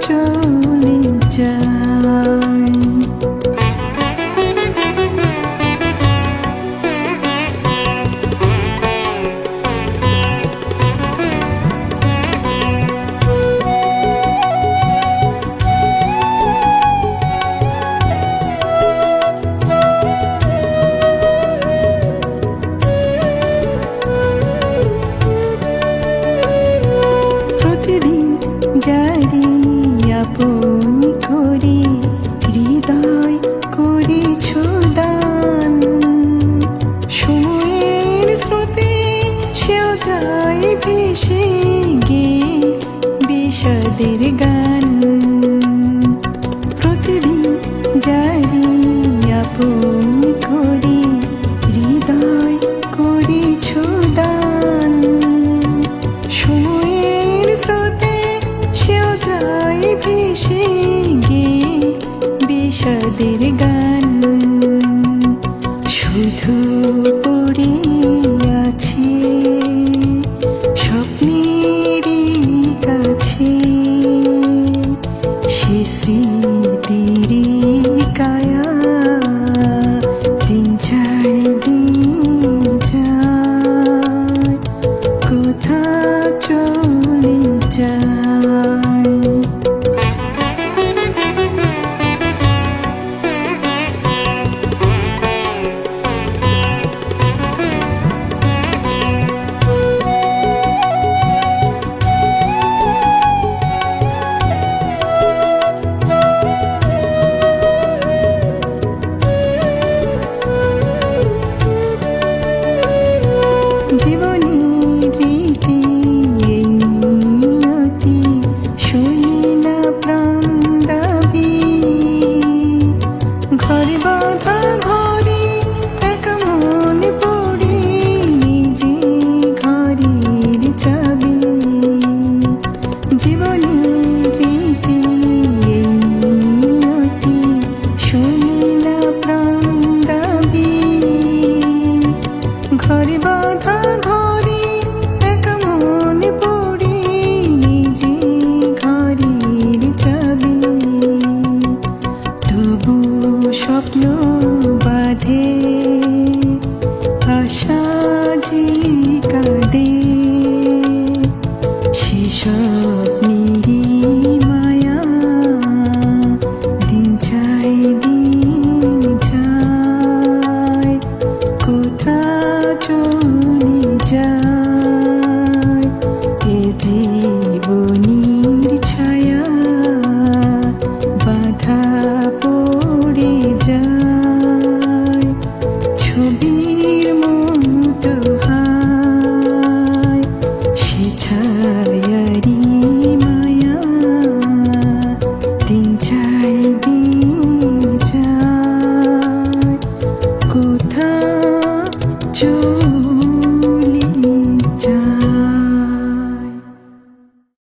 祝你家。তাদের গান। প্রতিদিন জারি আপন করি হৃদয় করেছ দান সুয়ের স্রোতে সেও যায় ভেসে গে বিষাদের গান। শুধু পড়ি assim. nadie.